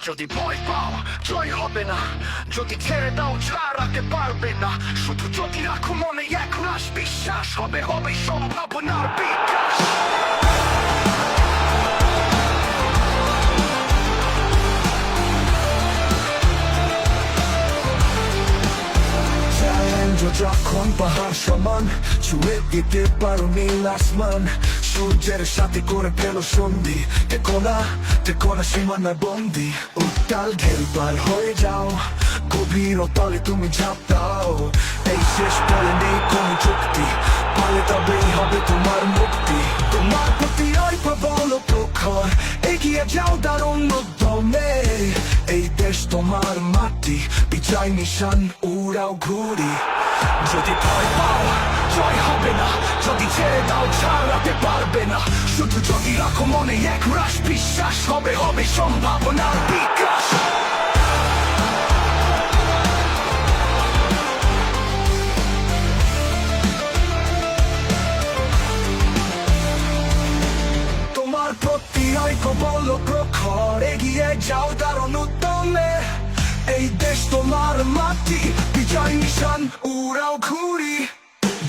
যদি ভয় পাও জয় হবে না যদি ছেড়ে দাও ছাড়াতে পারবে না শুধু যদি রাখো মনে এক রাস বিশ্বাস হবে হবে সম্ভাবনার বিকাশ যখন পাহাড় সমান ছুঁয়ে দিতে পারো নীল আসমান সূর্যের সাথে করে পেল সন্ধি টেকোনা টেকোনা সীমানায় বন্দি। উত্তাল ঢেল পার হয়ে যাও। গভীর তলে তুমি ঝাঁপ দাও। এই শেষ পলে নেই কোনো চুক্তি। পালে তবেই হবে তোমার মুক্তি। তোমার প্রতি ওই প্রবল প্রখর। এগিয়ে যাও দারুণ উদ্যমে। এই দেশ তোমার মাটি। বিজয় নিশান, উড়াও ঘুরি যদি ভয় জয় হবে না। যদি ছেড়ে দাও, ছাড়াতে পারবে না। শুধু যদি রাখো মনে এক রাস বিশ্বাস, হবে হবে সম্ভাবনার বিকাশ। তোমার প্রতি ঐক্য বল, প্রখর এগিয়ে যাও, দারুণ উদ্যমে। এই দেশ তোমার মাটি, বিজয় নিশান, উড়াও ঘুরি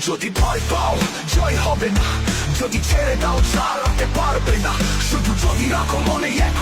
যদি ভয় পাও, জয় হবে না। যদি ছেড়ে দাও, চালাতে পারবে না। শুধু যদি রাখো মনে এক